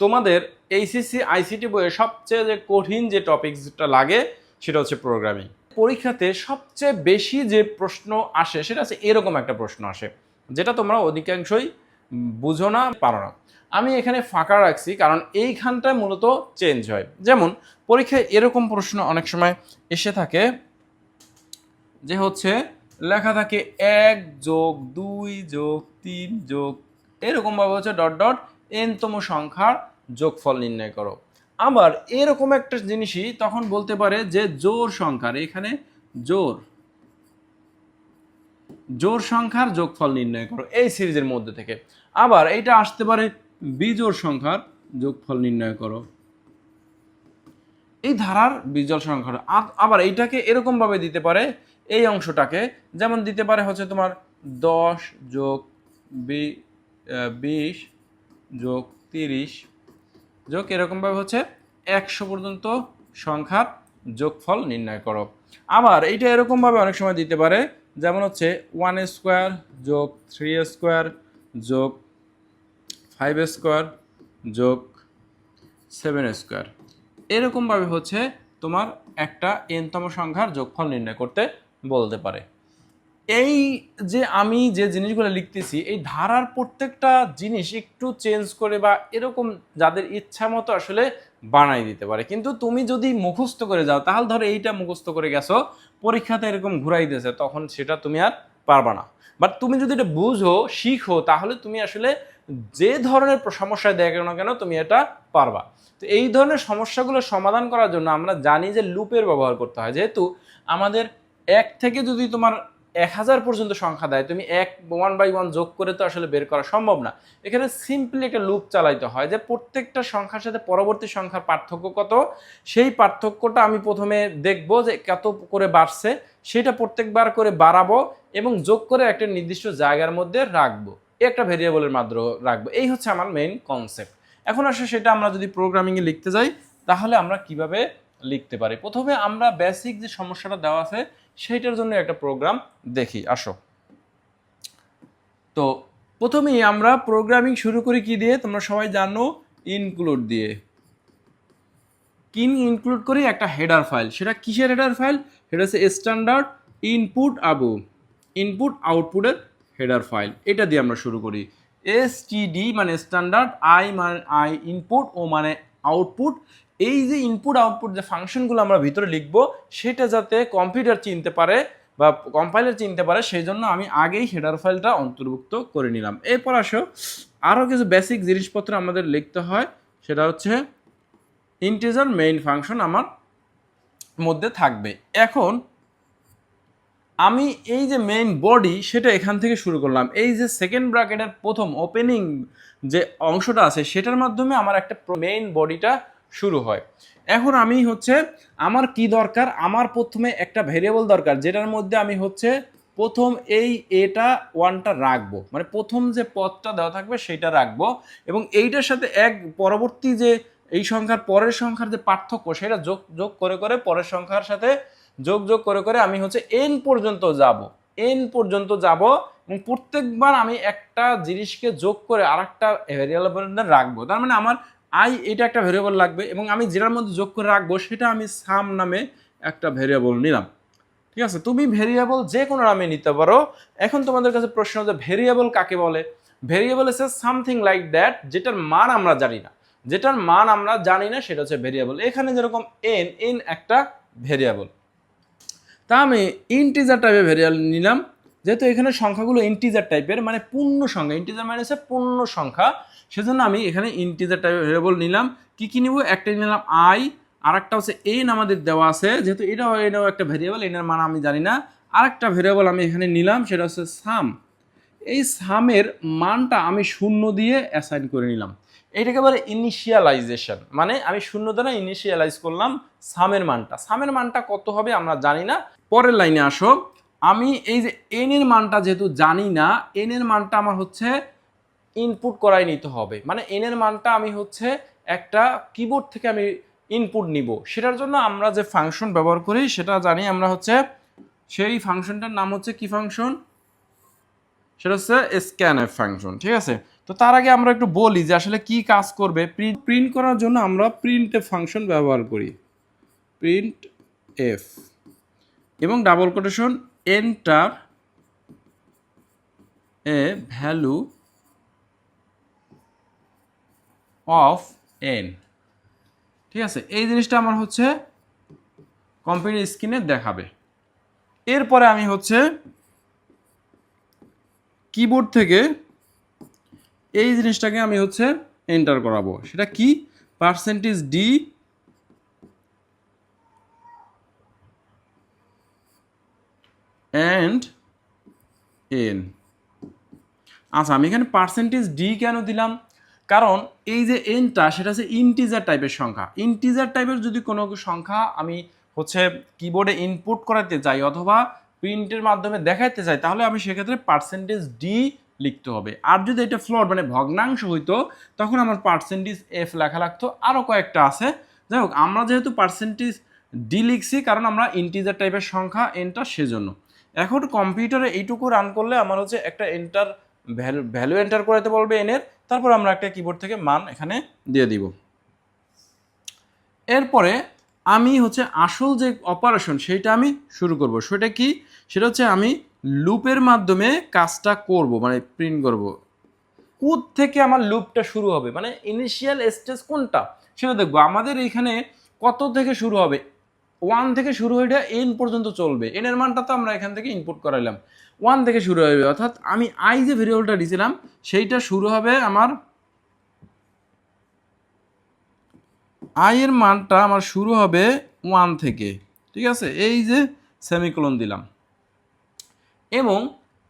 তোমাদের HSC ICT বইয়ে সবচেয়ে যে কঠিন যে টপিকসটা লাগে, সেটা হচ্ছে প্রোগ্রামিং পরীক্ষাতে সবচেয়ে বেশি যে প্রশ্ন আসে, সেটা হচ্ছে এরকম একটা প্রশ্ন আসে, যেটা তোমরা অধিকাংশই বুঝো না, পারো না। আমি এখানে ফাঁকা রাখছি, কারণ এইখানটায় মূলত চেঞ্জ হয়। যেমন, পরীক্ষায় এরকম প্রশ্ন অনেক সময় এসে থাকে, যে হচ্ছে, লেখা থাকে এক যোগ দুই যোগ তিন যোগ, এরকমভাবে হচ্ছে ডট ডট এনতম সংখ্যার যোগফল নির্ণয় করো। আবার এরকম একটা জিনিসই তখন বলতে পারে যে জোর সংখ্যার, এখানে জোর জোর সংখ্যার যোগফল নির্ণয় করো এই সিরিজের মধ্যে থেকে। আবার এইটা আসতে পারে বিজোড় সংখ্যার যোগফল নির্ণয় করো। এই ধারার বিজল সংখ্যা আবার এইটাকে এরকম ভাবে দিতে পারে এই অংশটাকে, যেমন দিতে পারে হচ্ছে তোমার দশ যোগ বি বিশ যোগ তিরিশ। যোগ এরকমভাবে হচ্ছে একশো পর্যন্ত সংখ্যার যোগফল নির্ণয় করো। আবার এইটা এরকমভাবে অনেক সময় দিতে পারে, যেমন হচ্ছে ওয়ান স্কোয়ার যোগ থ্রি স্কোয়ার যোগ ফাইভ স্কোয়ার যোগ সেভেন স্কোয়ার এরকমভাবে হচ্ছে তোমার একটা এনতম সংখ্যার যোগফল নির্ণয় করতে বলতে পারে। এই যে আমি যে জিনিসগুলো লিখতেছি, এই ধারার প্রত্যেকটা জিনিস একটু চেঞ্জ করে বা এরকম যাদের ইচ্ছা মতো আসলে বানাই দিতে পারে। কিন্তু তুমি যদি মুখস্থ করে যাও, তাহলে ধরো এইটা মুখস্থ করে গেছো, পরীক্ষাতে এরকম ঘুরাই দিয়েছে, তখন সেটা তুমি আর পারবা না। বাট তুমি যদি এটা বুঝো, শিখো, তাহলে তুমি আসলে যে ধরনের সমস্যায় দেখো না কেন তুমি এটা পারবা। তো এই ধরনের সমস্যাগুলো সমাধান করার জন্য আমরা জানি যে লুপের ব্যবহার করতে হয়। যেহেতু আমাদের এক থেকে যদি তোমার এক হাজার পর্যন্ত সংখ্যা দেয়, তুমি এক ওয়ান বাই ওয়ান যোগ করে তো আসলে বের করা সম্ভব না। এখানে সিম্পলি একটা লুপ চালাইতে হয় যে প্রত্যেকটা সংখ্যার সাথে পরবর্তী সংখ্যার পার্থক্য কত, সেই পার্থক্যটা আমি প্রথমে দেখব যে কত করে বাড়ছে, সেটা প্রত্যেকবার করে বাড়াবো এবং যোগ করে একটা নির্দিষ্ট জায়গার মধ্যে রাখব। একটা ভেরিয়েবলের মাধ্যমে রাখব। এই হচ্ছে আমার মেইন কনসেপ্ট এখন আসলে সেটা আমরা যদি প্রোগ্রামিংয়ে লিখতে যাই, তাহলে আমরা কীভাবে লিখতে পারি। প্রথমে আমরা বেসিক যে সমস্যাটা দেওয়া আছে, সেইটার জন্য একটা প্রোগ্রাম দেখি। আসো। তো, প্রথমেই আমরা প্রোগ্রামিং শুরু করি কি দিয়ে? তোমরা সবাই জানো ইনক্লুড দিয়ে। কিন ইনক্লুড করি? একটা হেডার ফাইল সেটা কিসের হেডার ফাইল সেটা হচ্ছে স্ট্যান্ডার্ড ইনপুট আবু। ইনপুট আউটপুটের হেডার ফাইল এটা দিয়ে আমরা শুরু করি। এস টি ডি মানে স্ট্যান্ডার্ড আই মানে আই ইনপুট ও মানে আউটপুট এই যে ইনপুট আউটপুট যে ফাংশনগুলো আমরা ভিতরে লিখব, সেটা যাতে কম্পিউটার চিনতে পারে বা কম্পাইলার চিনতে পারে, সেই জন্য আমি আগেই হেডার ফাইলটা অন্তর্ভুক্ত করে নিলাম। এরপর আসো আরও কিছু বেসিক জিনিসপত্র আমাদের লিখতে হয়, সেটা হচ্ছে ইন্টিজার মেইন ফাংশন আমার মধ্যে থাকবে। এখন আমি এই যে মেইন বডি সেটা এখান থেকে শুরু করলাম। এই যে সেকেন্ড ব্র্যাকেটের প্রথম ওপেনিং যে অংশটা আছে, সেটার মাধ্যমে আমার একটা মেইন বডিটা শুরু হয়। এখন আমি হচ্ছে আমার কি দরকার? আমার প্রথমে একটা ভেরিয়েবল দরকার, যেটার মধ্যে আমি হচ্ছে প্রথম এই এটা ওয়ানটা রাখব। মানে প্রথম যে পদটা দেওয়া থাকবে সেটা রাখব এবং এইটার সাথে এক পরবর্তী যে এই সংখ্যার পরের সংখ্যার যে পার্থক্য, সেটা যোগ যোগ করে করে পরের সংখ্যার সাথে যোগ যোগ করে করে আমি হচ্ছে এন পর্যন্ত যাব। এন পর্যন্ত যাব এবং প্রত্যেকবার আমি একটা জিনিসকে যোগ করে আর একটা ভেরিয়েবল রাখব। তার মানে আমার আই এটা একটা ভেরিয়েবল লাগবে এবং আমি যেটার মধ্যে যোগ করে রাখব সেটা আমি সাম নামে একটা ভেরিয়েবল নিলাম। ঠিক আছে? তুমি ভেরিয়েবল যে কোনো নামে নিতে পারো। এখন তোমাদের কাছে প্রশ্ন যে ভেরিয়েবল কাকে বলে? ভেরিয়েবল এসে সামথিং লাইক দ্যাট যেটার মান আমরা জানি না। যেটার মান আমরা জানি না, সেটা হচ্ছে ভেরিয়েবল এখানে যেরকম এন এন একটা ভেরিয়েবল তা আমি ইন্টিজার টাইপের ভেরিয়েবল নিলাম। যেহেতু এখানে সংখ্যাগুলো ইন্টিজার টাইপের মানে পূর্ণ সংখ্যা ইন্টিজার মানে হচ্ছে পূর্ণ সংখ্যা, সেজন্য আমি এখানে ইন্টিজার টাইপের ভেরিয়েবল নিলাম। কি কী নিব? একটা নিলাম আই আর একটা হচ্ছে এন আমাদের দেওয়া আছে। যেহেতু এটাও এটাও একটা ভেরিয়েবল এটার মান আমি জানি না। আরেকটা ভেরিয়েবল আমি এখানে নিলাম, সেটা হচ্ছে সাম এই সামের মানটা আমি শূন্য দিয়ে অ্যাসাইন করে নিলাম। এইটাকে বলে ইনিশিয়ালাইজেশন মানে আমি শূন্য দ্বারা ইনিশিয়ালাইজ করলাম সামের মানটা। সামের মানটা কত হবে আমরা জানি না। পরের লাইনে আসো। আমি এই যে এন এর মানটা যেহেতু জানি না এন এর মানটা আমার হচ্ছে ইনপুট করাই নিতে হবে। মানে এন এর মানটা আমি হচ্ছে একটা কিবোর্ড থেকে আমি ইনপুট নিব। সেটার জন্য আমরা যে ফাংশন ব্যবহার করি, সেটা জানি আমরা হচ্ছে সেই ফাংশনটার নাম হচ্ছে কি ফাংশন সেটা হচ্ছে স্ক্যানএফ ফাংশন ঠিক আছে? তো তার আগে আমরা একটু বলি যে আসলে কি কাজ করবে? প্রিন্ট প্রিন্ট করার জন্য আমরা প্রিন্ট ফাংশন ব্যবহার করি। প্রিন্ট এফ এবং double quotation enter a value of N ঠিক আছে? এই জিনিসটা আমার হচ্ছে কম্পিউটার স্ক্রিনে দেখাবে। এরপরে আমি হচ্ছে কিবোর্ড থেকে এই জিনিসটাকে আমি হচ্ছে এন্টার করাবো। সেটা কি? পার্সেন্টেজ ডি অ্যান্ড এন আচ্ছা আমি এখানে পার্সেন্টেজ ডি কেন দিলাম? কারণ এই যে এনটা সেটা হচ্ছে ইন্টিজার টাইপের সংখ্যা। ইন্টিজার টাইপের যদি কোনো সংখ্যা আমি হচ্ছে কিবোর্ডে ইনপুট করাতে চাই অথবা প্রিন্টের মাধ্যমে দেখাইতে চাই তাহলে আমি সেক্ষেত্রে পার্সেন্টেজ ডি লিখতে হবে। আর যদি এটা ফ্লোর মানে ভগ্নাংশ হইতো, তখন আমার পার্সেন্টেজ এফ লেখা লাগতো। আরও কয়েকটা আছে। যাই হোক, আমরা যেহেতু পার্সেন্টেজ ডি লিখছি, কারণ আমরা ইন্টিজার টাইপের সংখ্যা এনটা সেজন্য। এখন কম্পিউটারে এইটুকু রান করলে আমার হচ্ছে একটা এন্টার ভ্যালু ভ্যালু এন্টার করাতে বলবে এনের তারপর আমরা একটা কিবোর্ড থেকে মান এখানে দিয়ে দিব। এরপরে আমি হচ্ছে আসল যে অপারেশন সেইটা আমি শুরু করব। সেটা কি? সেটা হচ্ছে আমি লুপের মাধ্যমে কাজটা করব মানে প্রিন্ট করব। কোথ থেকে আমার লুপটা শুরু হবে? মানে ইনিশিয়াল স্টেজ কোনটা? সেটা দেখব। আমাদের এখানে কত থেকে শুরু হবে? ওয়ান থেকে শুরু হয়ে এন পর্যন্ত চলবে। এনের মানটা তো আমরা এখান থেকে ইনপুট করাইলাম। ওয়ান থেকে শুরু হবে অর্থাৎ আমি আই যে ভেরিয়েবলটা দিয়েছিলাম সেইটা শুরু হবে আমার আই এর মানটা আমার শুরু হবে ওয়ান থেকে। ঠিক আছে? এই যে সেমিকোলন দিলাম। এবং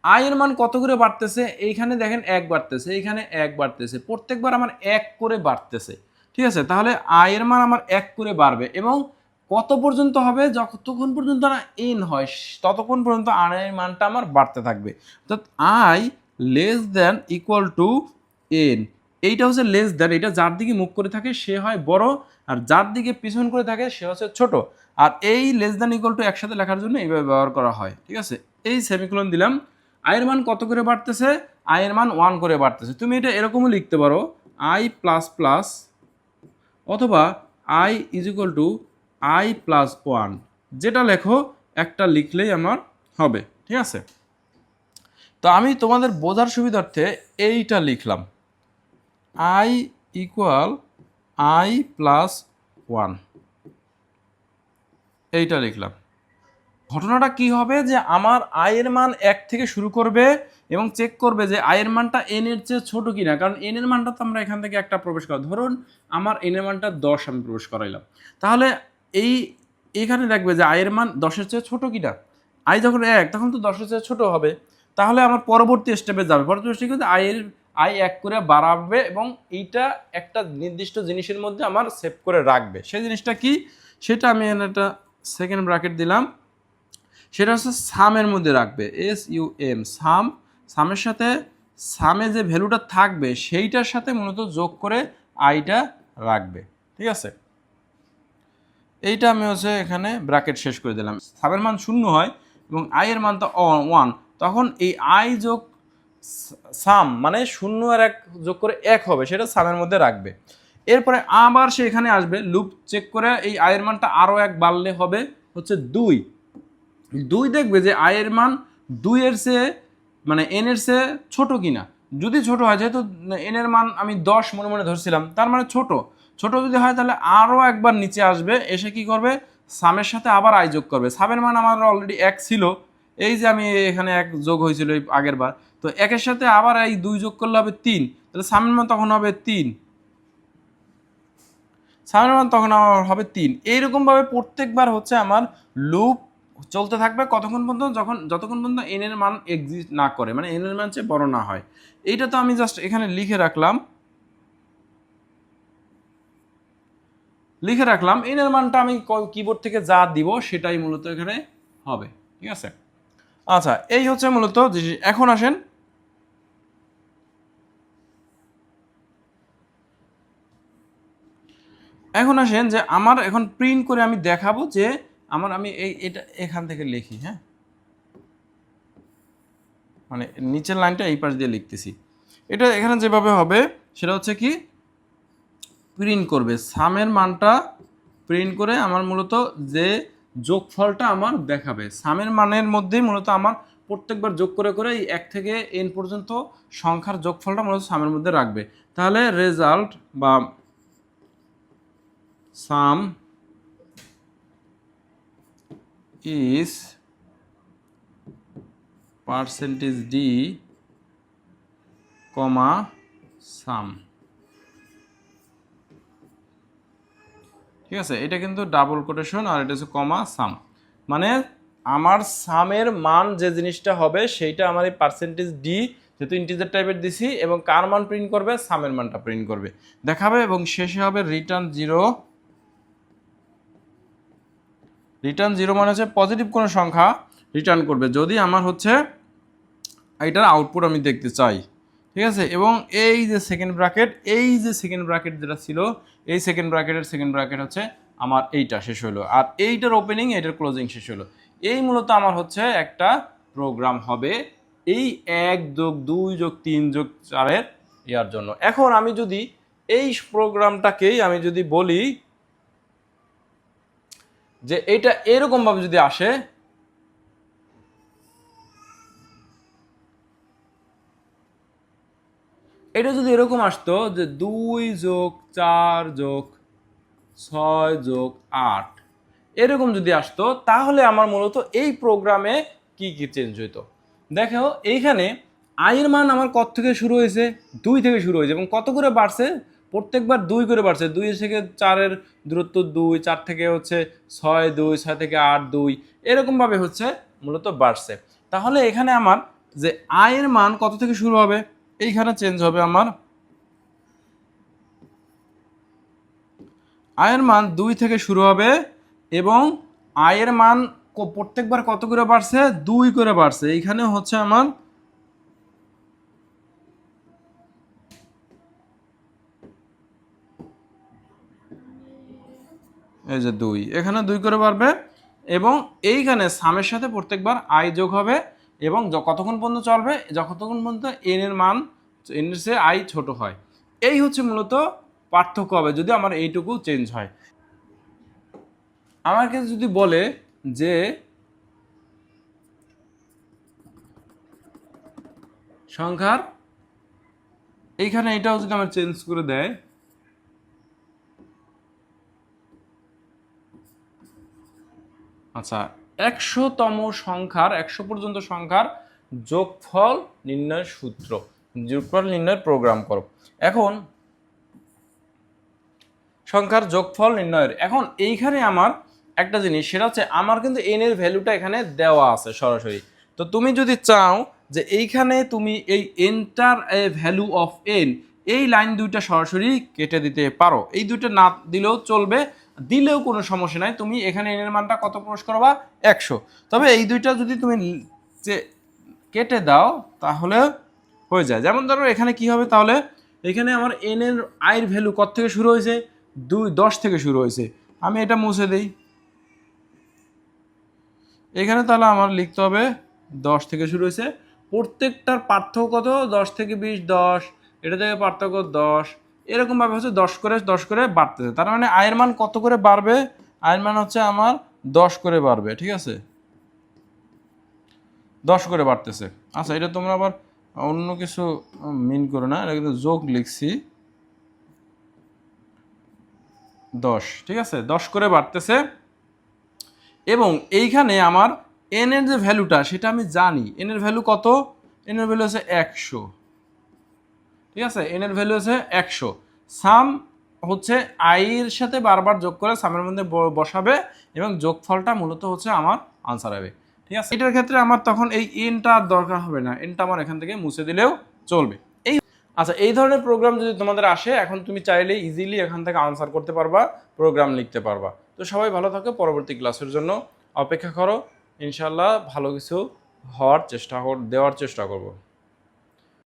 আয়ের মান কত করে বাড়তেছে? এইখানে দেখেন এক বাড়তেছে, এইখানে এক বাড়তেছে। প্রত্যেকবার আমার এক করে বাড়তেছে। ঠিক আছে? তাহলে আয়ের মান আমার এক করে বাড়বে এবং কত পর্যন্ত হবে? যতক্ষণ পর্যন্ত না এন হয়, ততক্ষণ পর্যন্ত আয়ের মানটা আমার বাড়তে থাকবে। অর্থাৎ I less than equal to N এইটা হচ্ছে লেস দ্যান এটা যার দিকে মুখ করে থাকে সে হয় বড়, আর যার দিকে পিছন করে থাকে সে হচ্ছে ছোট। আর এই লেস দ্যান ইকুয়াল টু একসাথে লেখার জন্য এইভাবে ব্যবহার করা হয়। ঠিক আছে? এই সেমিকোলন দিলাম। আয়ের মান কত করে বাড়তেছে? আয়ের মান ওয়ান করে বাড়তেছে। তুমি এটা এরকমও লিখতে পারো। আই প্লাস প্লাস অথবা I is equal to I plus one যেটা লেখো, একটা লিখলেই আমার হবে। ঠিক আছে? তো আমি তোমাদের বোঝার সুবিধার্থে এইটা লিখলাম। I equal I plus one এইটা লিখলাম। ঘটনাটা কি হবে যে আমার আয়ের মান এক থেকে শুরু করবে এবং চেক করবে যে আয়ের মানটা এন এর চেয়ে ছোট কিনা। কারণ এন এর মানটা তো আমরা এখান থেকে একটা প্রবেশ করা ধরুন আমার এন এর মানটা দশ আমি প্রবেশ করাইলাম। তাহলে এই, এখানে দেখবে যে আয়ের মান দশের চেয়ে ছোট কিনা। আয় যখন এক, তখন তো দশের চেয়ে ছোট হবে। তাহলে আমার পরবর্তী স্টেপে যাবে। পরবর্তী স্টেপে কিন্তু আয়ের, আয় এক করে বাড়াবে এবং এইটা একটা নির্দিষ্ট জিনিসের মধ্যে আমার সেভ করে রাখবে। সেই জিনিসটা কি? সেটা আমি একটা সেকেন্ড ব্র্যাকেট দিলাম। সেটা হচ্ছে সামের মধ্যে রাখবে এস ইউ এম সাম। সামের সাথে সামে যে ভ্যালুটা থাকবে, সেইটার সাথে মূলত যোগ করে আইটা রাখবে, ঠিক আছে? এইটা আমি হচ্ছে এখানে ব্র্যাকেট শেষ করে দিলাম। সামের মান শূন্য হয় এবং আয়ের মান তো ওয়ান তখন এই আই যোগ সাম মানে শূন্য আর এক যোগ করে এক হবে, সেটা সামের মধ্যে রাখবে। এরপরে আবার সে এখানে আসবে লুপ চেক করে এই আয়ের মানটা আরও এক বাড়লে হবে হচ্ছে দুই। দুই দেখবে যে আয়ের মান দুইয়ের চেয়ে মানে এন এর চেয়ে ছোট কিনা। যদি ছোট হয়, যেহেতু এন এর মান আমি দশ মনে মনে ধরছিলাম, তার মানে ছোট। ছোট যদি হয়, তাহলে আরও একবার নিচে আসবে, এসে কি করবে? সামের সাথে আবার আয় যোগ করবে। সামের মান আমার অলরেডি এক ছিল। এই যে আমি এখানে এক যোগ হয়েছিল এই আগের বার। তো একের সাথে আবার এই দুই যোগ করলে হবে তিন। তাহলে সামের মান তখন হবে তিন। সামের মান তখন আমার হবে তিন। এইরকমভাবে প্রত্যেকবার হচ্ছে আমার লুপ চলতে থাকবে কতক্ষণ পর্যন্ত? যখন, যতক্ষণ পর্যন্ত এন এর মান এক্সিস্ট না করে মানে এন এর মান চেয়ে বড় না হয়। এইটা তো আমি জাস্ট এখানে লিখে রাখলাম। লিখে রাখলাম এন এর মানটা আমি কিবোর্ড থেকে যা দিব সেটাই মূলত এখানে হবে, ঠিক আছে? আচ্ছা এই হচ্ছে মূলত এখন আসেন। এখন আসেন যে আমার এখন প্রিন্ট করে আমি দেখাবো যে আমার আমি এই, এটা এখান থেকে লিখি হ্যাঁ? মানে নিচের লাইনটা এই পাশ দিয়ে লিখতেছি। এটা এখানে যেভাবে হবে, সেটা হচ্ছে কি? প্রিন্ট করবে। সামের মানটা প্রিন্ট করে আমার মূলত যে যোগফলটা আমার দেখাবে। সামের মানের মধ্যেই মূলত আমার প্রত্যেকবার যোগ করে করে এই এক থেকে এন পর্যন্ত সংখ্যার যোগফলটা মূলত সামের মধ্যে রাখবে। তাহলে রেজাল্ট বা সাম is percentage d কমা সাম ঠিক আছে? এটা কিন্তু ডাবল কোটেশন আর এটা হচ্ছে কমা সাম মানে আমার সামের মান যে জিনিসটা হবে, সেইটা আমার এই পার্সেন্টেজ ডি যেহেতু ইন্টিজার টাইপের দিছি এবং কার মান প্রিন্ট করবে? সামের মানটা প্রিন্ট করবে। দেখাবে এবং শেষে হবে রিটার্ন জিরো রিটার্ন জিরো মানে হচ্ছে পজিটিভ কোনো সংখ্যা রিটার্ন করবে। যদি আমার হচ্ছে এটার আউটপুট আমি দেখতে চাই, ঠিক আছে? এবং এই যে সেকেন্ড ব্র্যাকেট এই যে সেকেন্ড ব্র্যাকেট যেটা ছিল, এই সেকেন্ড ব্র্যাকেটের সেকেন্ড ব্র্যাকেট হচ্ছে আমার এইটা শেষ হলো। আর এইটার ওপেনিং এইটার ক্লোজিং শেষ হলো। এই মূলত আমার হচ্ছে একটা প্রোগ্রাম হবে এই এক যোগ দুই যোগ তিন যোগ চারের ইয়ার জন্য। এখন আমি যদি এই প্রোগ্রামটাকেই আমি যদি বলি যে এটা এরকম ভাবে যদি আসে, এটা যদি এরকম আসতো যে দুই যোগ চার যোগ ছয় যোগ আট, এরকম যদি আসতো, তাহলে আমার মূলত এই প্রোগ্রামে কি কি চেঞ্জ হইতো? দেখো, এইখানে আয়ের মান আমার কত থেকে শুরু হয়েছে? দুই থেকে শুরু হয়েছে এবং কত করে বাড়ছে? প্রত্যেকবার দুই করে বাড়ছে। দুই থেকে চারের দূরত্ব দুই, চার থেকে হচ্ছে ছয় দুই, ছয় থেকে আট দুই, এরকমভাবে হচ্ছে মূলত বাড়ছে। তাহলে এখানে আমার যে আয়ের মান কত থেকে শুরু হবে? এইখানে চেঞ্জ হবে আমার। আয়ের মান দুই থেকে শুরু হবে এবং আয়ের মান প্রত্যেকবার কত করে বাড়ছে? দুই করে বাড়ছে। এইখানে হচ্ছে আমার এই যে দুই। এখানে দুই করে বাড়বে এবং এইখানে সামের সাথে প্রত্যেকবার আই যোগ হবে এবং কতক্ষণ পর্যন্ত চলবে? যতক্ষণ পর্যন্ত এন এর মান এন এর চেয়ে আই ছোট হয়। এই হচ্ছে মূলত পার্থক্য হবে যদি আমার এইটুকু চেঞ্জ হয়। আমার কাছে যদি বলে যে সংখ্যার, এইখানে এটাও যদি আমার চেঞ্জ করে দেয় আচ্ছা একশোতম সংখ্যার, একশো পর্যন্ত সংখ্যার যোগফল নির্ণয় সূত্র। যোগফল নির্ণয়ের প্রোগ্রাম করো। এখন, সংখ্যার যোগফল নির্ণয়ের। এখন, এইখানে আমার একটা জিনিস, সেটা হচ্ছে আমার কিন্তু এন এর ভ্যালুটা এখানে দেওয়া আছে সরাসরি। তো তুমি যদি চাও যে এইখানে তুমি এই enter a value of N এই লাইন দুইটা সরাসরি কেটে দিতে পারো। এই দুইটা না দিলেও চলবে দিলেও কোনো সমস্যা নাই। তুমি এখানে এনের মানটা কত প্রবেশ করবা? একশো। তবে এই দুইটা যদি তুমি যে কেটে দাও, তাহলে হয়ে যায়। যেমন ধরো এখানে কি হবে তাহলে? এখানে আমার এন এর আয়ের ভ্যালু কত থেকে শুরু হয়েছে? দুই, দশ থেকে শুরু হয়েছে। আমি এটা মুছে দিই। এখানে তাহলে আমার লিখতে হবে দশ থেকে শুরু হয়েছে। প্রত্যেকটার পার্থক্য কত? দশ থেকে বিশ, দশ। এটা থেকে পার্থক্য দশ। এরকমভাবে হচ্ছে দশ করে দশ করে বাড়তেছে। তার মানে আয়ের মান কত করে বাড়বে? আয়ের মান হচ্ছে আমার দশ করে বাড়বে, ঠিক আছে? দশ করে বাড়তেছে। আচ্ছা এটা তোমরা আবার অন্য কিছু মিন করো না, এটা কিন্তু যোগ লিখছি। দশ, ঠিক আছে? দশ করে বাড়তেছে। এবং এইখানে আমার এন এর যে ভ্যালুটা সেটা আমি জানি। এন এর ভ্যালু কত? এন এর ভ্যালু হচ্ছে একশো। ঠিক আছে? এন এর ভ্যালু হচ্ছে একশো। সাম হচ্ছে আইয়ের সাথে বারবার যোগ করে সামের মধ্যে বসাবে এবং যোগফলটা মূলত হচ্ছে আমার আনসার হবে। ঠিক আছে? এটার ক্ষেত্রে আমার তখন এই এনটা আর দরকার হবে না। এনটা আমার এখান থেকে মুছে দিলেও চলবে। এই আচ্ছা এই ধরনের প্রোগ্রাম যদি তোমাদের আসে, এখন তুমি চাইলে ইজিলি এখান থেকে আনসার করতে পারবা প্রোগ্রাম লিখতে পারবা। তো সবাই ভালো থাকো, পরবর্তী ক্লাসের জন্য অপেক্ষা করো। ইনশাল্লাহ ভালো কিছু হওয়ার চেষ্টা দেওয়ার চেষ্টা করব।